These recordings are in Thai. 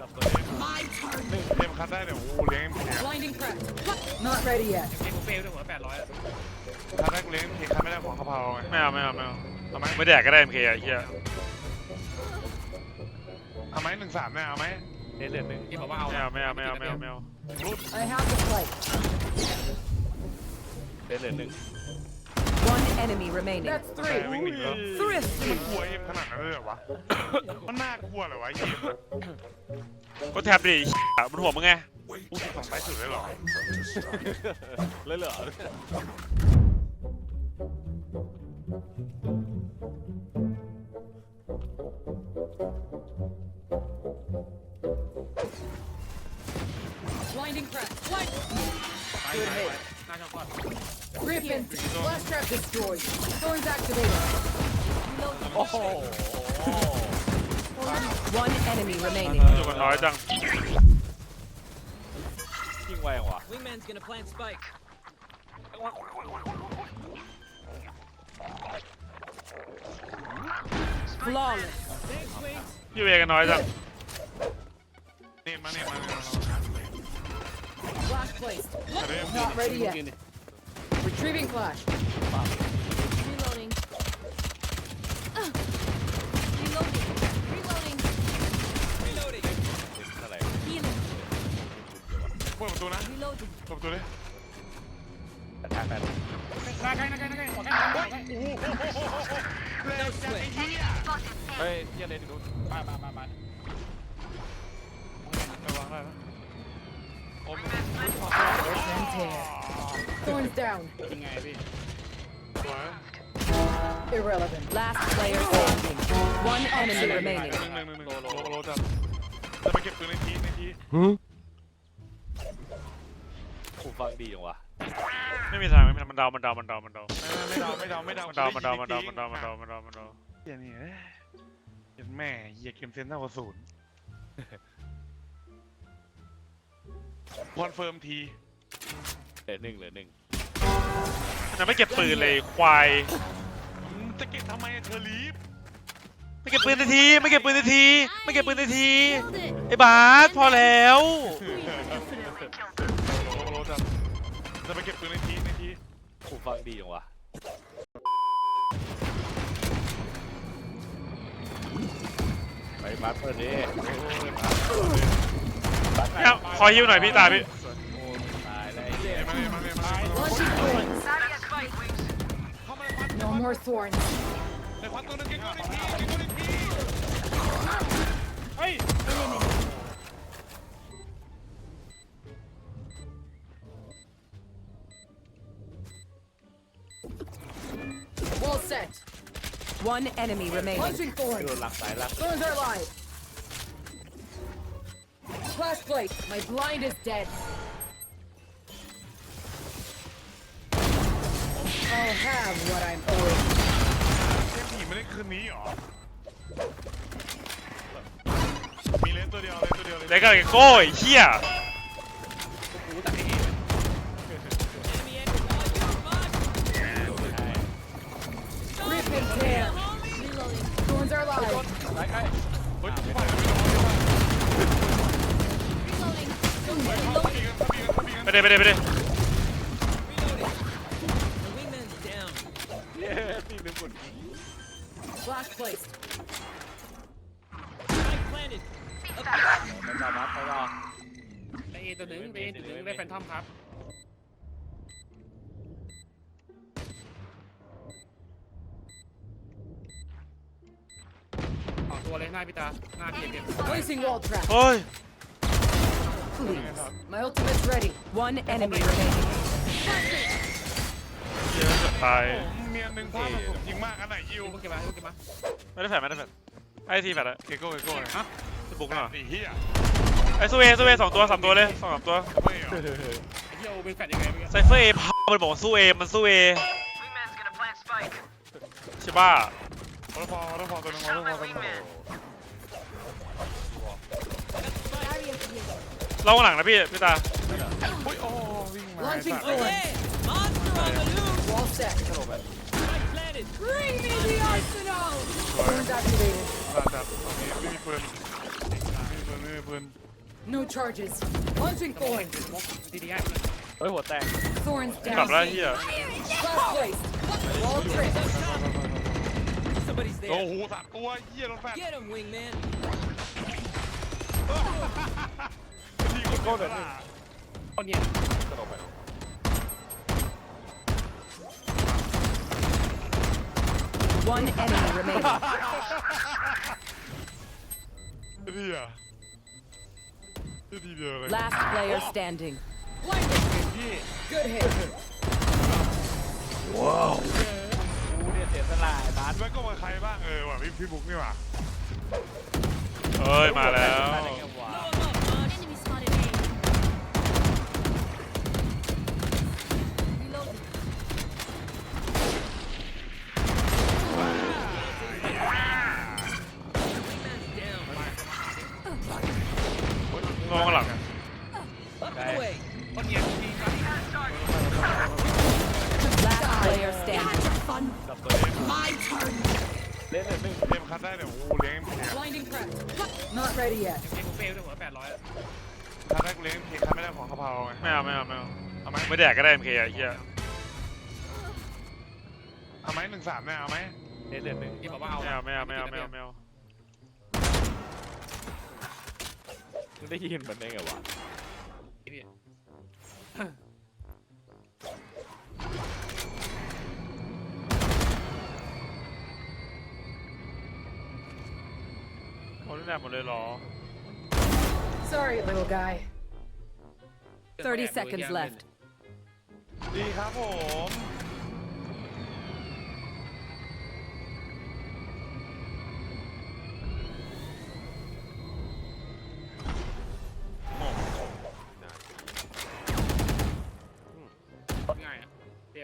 จับตัวเอง My turn. หนึ่งเกมคัดได้เดี๋ยวกูเลี้ยงเอ็มเค Blinding crack. Not ready yet. เกมกูเฟลด้วยหัวแปดร้อยคัดได้กูเลี้ยงเอ็มเคคัดไม่ได้ของกะเพราไงไม่เอาไม่เอาไม่เอาเอาไหมไม่แดกก็ได้เอ็มเคไอ้เหี้ยเอาไหมหนึ่งสามเนี่ยเอาไหมเดือนหนึ่งที่บอกว่าเอาไม่เอาไม่เอาไม่เอาไม่เอาไม่เอารุด I have the flight. เดือนหนึ่ง One enemy remaining. That's แต่ three. วิ่งหนีแล้ว Thrift. มันกลัวเอ็มขนาดนั้นเลยเหรอวะ มันน่ากลัวเหรอวะไอ้เอ็มอะก็แทบดิไอ้เหี้ยมันหัวมึงไงกูสิบสองไปสุดเลยเหรอ เลยเหรอ Griffin. Flash trap destroyed. Thorns activated. โอ้โห One enemy remaining. อยู่กันน้อยจัง ยิงไวจังวะ Wingman's gonna plant spike. Flawless. Thanks, Wings. อยู่เอกันน้อยจัง นี่มานี่มานี่มา Flash placed. แต่เอ็ม Not ready yet. Retrieving flash. Reloading. Uh. Reloading. Reloading. เท่าไหร่ Healing. เปิดประตูนะ Reloading. เปิดประตูดิแต่ทางนั้นหน้าใกล้หน้าใกล้หน้าใกล้ขอใกล้ขอใกล้เร็วจัดไอ้เหี้ยเฮ้ยเหี้ยเลยดูมามามามาไปวางได้นะโอ้ย And tear. Thorns down. ยังไงพี่สวย Irrelevant. Last player standing. One enemy หนึ่ง remaining. หนึ่งหนึ่งหนึ่งโลโลโลจับจะไปเก็บปืนในทีในทีขู่ฟังดีจังวะไม่มีทางไม่มีทางมันเดามันเดามันเดามันเดาไม่เดาไม่เดาไม่เดามันเดามันเดามันเดามันเดามันเดามันเดามันเดาเฮียนี่เอ้ยเห็นแม่เฮียเกมเซนเท่ากับศูนย์ คอนเฟิร์มทีเดือนหนึ่งเหลือหนึ่งมันจะไม่เก็บปืนเลยควายจะเก็บทำไมอะเธอรีบไม่เก็บปืนนาที ไม่เก็บปืนนาที ไม่เก็บปืนนาที Killed it. ไอ้บาสพอแล้ว โลโลจับจะไปเก็บปืนในทีในทีขู่ฟังดีจังวะไปมาเปิดดิเนี่ยขอฮิวหน่อยพี่ตาพี่โอ้ตายแล้วไอ้เหี้ยมาเลยมาเลยมาเลย Launching thorns. No more thorns. ในควันตัวนึงเก็บตัวในทีเก็บตัวในทีเฮ้ย Wall set. One enemy remaining. Launching โด thorns. นหลักสายหลัก Thorns are live. Flash plate. My blind is dead. I'll have what I'm owing. เทปผีไม่ได้คืนนี้หรอ มีเลนตัวเดียวเลนตัวเดียวเลย เด็กก็โก้ไอ้เหี้ย กูตัดให้เอง Enemy enemy. Oh, you're fucked. Rip and tear. Reloading. Thorns are live. ตายใกล้ เฮ้ยไม่ได้ไ ไม่ได้ไม่ได้ไม่ได้ Reloading. The wingman's down. เย้ตีหนึ่งหมด Flash placed. Spike planted. ไปต่อมาไปต่อได้เอตัวหนึ่งได้เอตัวหนึ่งได้แฟนทอมครับออกตัวเลยหน้าพี่ตาหน้าเพียงเพียง Placing wall trap. เฮ้ย Please. My ultimate's ready. One enemy remaining. เหี้ยเกือบตายเมียหนึ่งพ่อผมยิงมากอันไหนยิวลูกเก็บมาลูกเก็บมาไม่ได้แฝดไม่ได้แฝดไอ้ทีแฝดอะเกโก้เกโก้เลยฮะจะบุกหน่อยไอ้เหี้ยไอ้ซูเอซูเอสองตัวสามตัวเลยสองสามตัวไม่เหรอไอ้เหี้ยโอเป็นแฟดยังไงเมื่อกี้ไซเฟอร์เอพามันบอกว่าสู้เอมันสู้เอ Wingman's gonna plant spike. ใช่ป่ะวอลฟอร์วอลฟอร์ตัวนึงวอลฟอร์ตัวนึง เราข้างหลังนะพี่พี่ตา อุ้ยโอ้วิ่งมา Launching ไอ้สัตว์ thorns. Hey, monster on the loose. Wall set. Spike planted. Bring me the arsenal. Thorns activated. จัดจัดโอเคไม่มีปืนไม่มีปืน ปืนไม่มีปืน No charges. Launching โอ้ย thorns. สมกทีดีให้ เฮ้ยหัวแตก Thorns กลับ down. แล้วเฮีย Last placed. Wall trip. Somebody's โอ้ there. โหสามตัวเหี้ยรถแฟน Get him, wingman. ทีโก้เดินคนเนี่ยกระโดดไป One enemy remaining. ทีอะทีเดียวเลย Last player standing. Good hit. กูเนี่ยเสียสละไอ้บาสแล้วก็มาใครบ้างเออว่ะพี่พี่บุ๊กนี่ว่ะเอ้ยมาแล้ว งงข้างหลัง Up and away. คนเนี่ยที Last player standing. จับตัวเอง My turn. เล่นเลยหนึ่งเกมคัดได้เดี๋ยโอ้โหเลี้ยงเพลง Blinding crack. Not ready yet. เอ็มคกูเฟ่ด้วยหัวแปดร้อยคัดได้กูเลี้ยงเพลงคัดไม่ได้ของกะเพราไงไม่เอาไม่เอาไม่เอาเอาไหมไม่แดกก็ได้เอ็มเคอะเฮียเอาไหมหนึ่งสามเนี่ยเอาไหมเล่นเลยหนึ่งที่บอกว่าเอาไม่เอาไม่เอาไม่เอาไม่เอาไม่เอา มึงได้ยินมันได้ไงวะพี่โอ้ยแดกหมดเลยเหรอ Sorry, little guy. 30 seconds left. ดีครับผม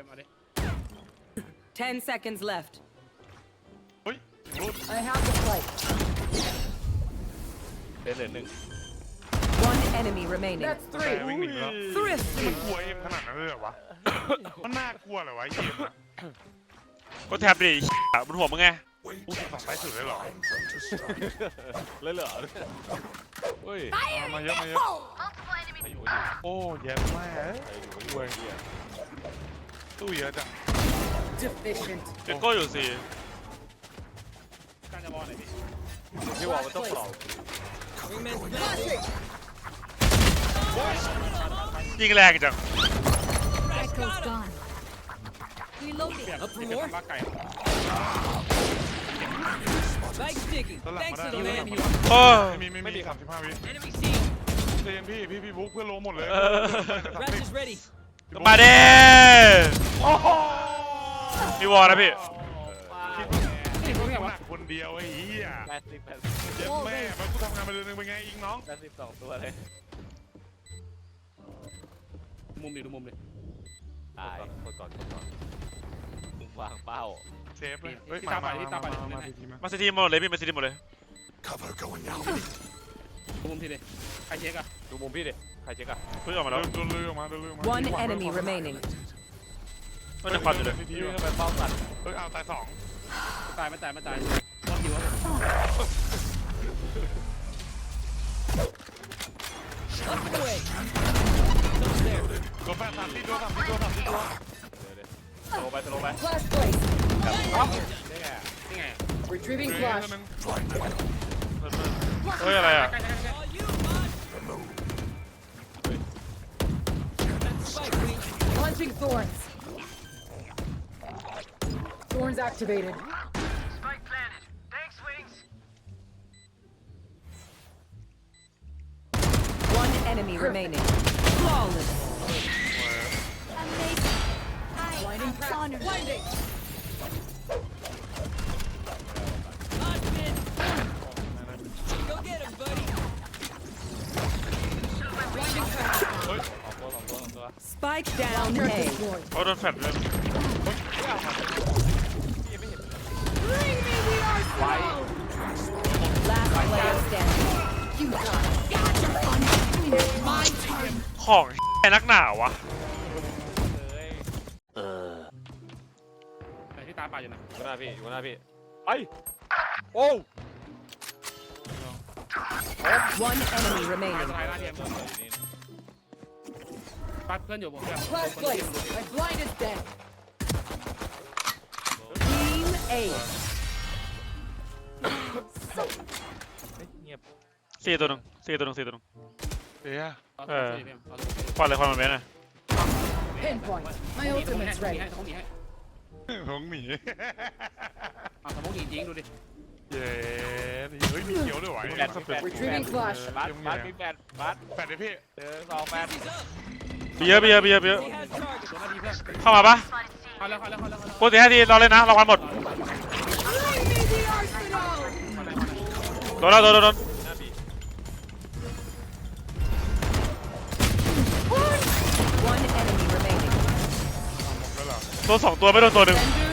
เตรียมมาดิ10 seconds left. เฮ้ยรุด I have the flight. เล่นเลยหนึ่ง One enemy remaining. That's แต่ three. วิ่งหนีแล้ว Thrifty. มันกลัวเอ็มขนาดนั้นเลยเหรอวะ มันน่ากลัวเหรอวะไอ้เอ็มอะก็แทบดิเหี้ยบนหัวมึงไงกูถูกฝั่งซ้ายสุดเลยเหรอ เล่นเหรอเฮ้ยเอามาเยอะมาเยอะอายุอยู่โอ้แย่มากเอ้ยอายุอยู่เฮีย ตู้เยอะจัง Deficient. เจ็ดโก้อยู่สี่การจะบอลไหนพี่พี่ว่ามันต้องเปล่า Wingman's planted. ยิงแรงจัง Echo's gone. Reloading. เปลี่ยนเปลี่ยนเป็นบ้าไก่ Spike sticky. ตอนหลัง Thanks มา to ได้ the ตอนหลัง man. มาโอ้ได้ไม่มีไม่มีสามสิบห้าวิ Enemy seen. ใจเย็นพี่พี่พี่บุ๊กเพื่อนโลหมดเลย Rush is ready. มาเด้ มีวอลนะพี่คิดว่าหนักคนเดียวไอ้เหี้ยแปดสิบแปดสิบเจ็บแม่มันกูทำงานไปเดือนนึงเป็นไงอิงน้องแปดสิบสองตัวเลย มุมดิดูมุมดิตายกดก่อนกดก่อนวางเป้าเซฟเลยเฮ้ยมามามามามาทีทีมามาซิทีหมดเลยพี่มาซิทีหมดเลยดูมุมทีดิใครเช็คอะดูมุมพี่ดิใครเช็คอะเพิ่งออกมาแล้วโดนลือออกมาโดนลือออกมา One enemy remaining. มันจะควันอยู่เลยทีทียืนว่ะเข้าไปเป้าสัตว์เฮ้ยเอาตายสองตายไม่ตายไม่ตายรอบคิววะ Up and away. Someone's there. ตัวแปดสามที่ตัวสามที่ตัวสามที่ตัวโตไปโตไป Flash place. ได้ไงนี่ไง Retrieving เฮ้ย flash. นึงเฮ้ยอะไรอะใก Thorns activated. Spike planted. Thanks, wings. One enemy remaining. Flawless. Amazing. I Blinding am crack. honored. Blinding. Hostage. Go get him, buddy. Blinding crack. สองตัวสองตัวสองตัว Spike down Trap A. destroyed. โอ้ ของไอ้นักหนาวะเอ้ยไหนที่ตาป่าอยู่นะอยู่หน้าพี่อยู่หน้าพี่ไปโอ้ One enemy ตาย remaining. ตายหน้าเทียมปัดเพื่อนอยู่บนเพื่อน Last place. My blind is dead. Team A. เงียบสี่ตัวหนึ่งสี่ตัวหนึ่งสี่ตัวหนึ่ง เอ๊ะเอาเออตัวเทียมเอาตัวเทียมควันเลยควันมันเว้นเลย Pinpoint. My สมองหนี ultimate's ให้ ready. สมองหนีให้หงหนีเอาสมองหนีจริงดูดิเย้เฮ้ยมีเขียวด้วยวะแฟดมีแฟด Retrieving flash. บัสบัสมีแฟดบัสแปดเลยพี่เจอสองแฟดบีเยอะบีเยอะบีเยอะบีเยอะ He has target. ตัวหน้าดีเพื่อนเข้ามาปะเข้าแล้วเข้าแล้วเข้าแล้วเข้าแล้วปกติให้ทีเราเล่นนะรางวัลหมด นแล้วโดนโดนโดนหน้าบี One enemy remaining. แล้วเหรอโดนสองตัวไม่โดนตัวหนึ่ง Defenders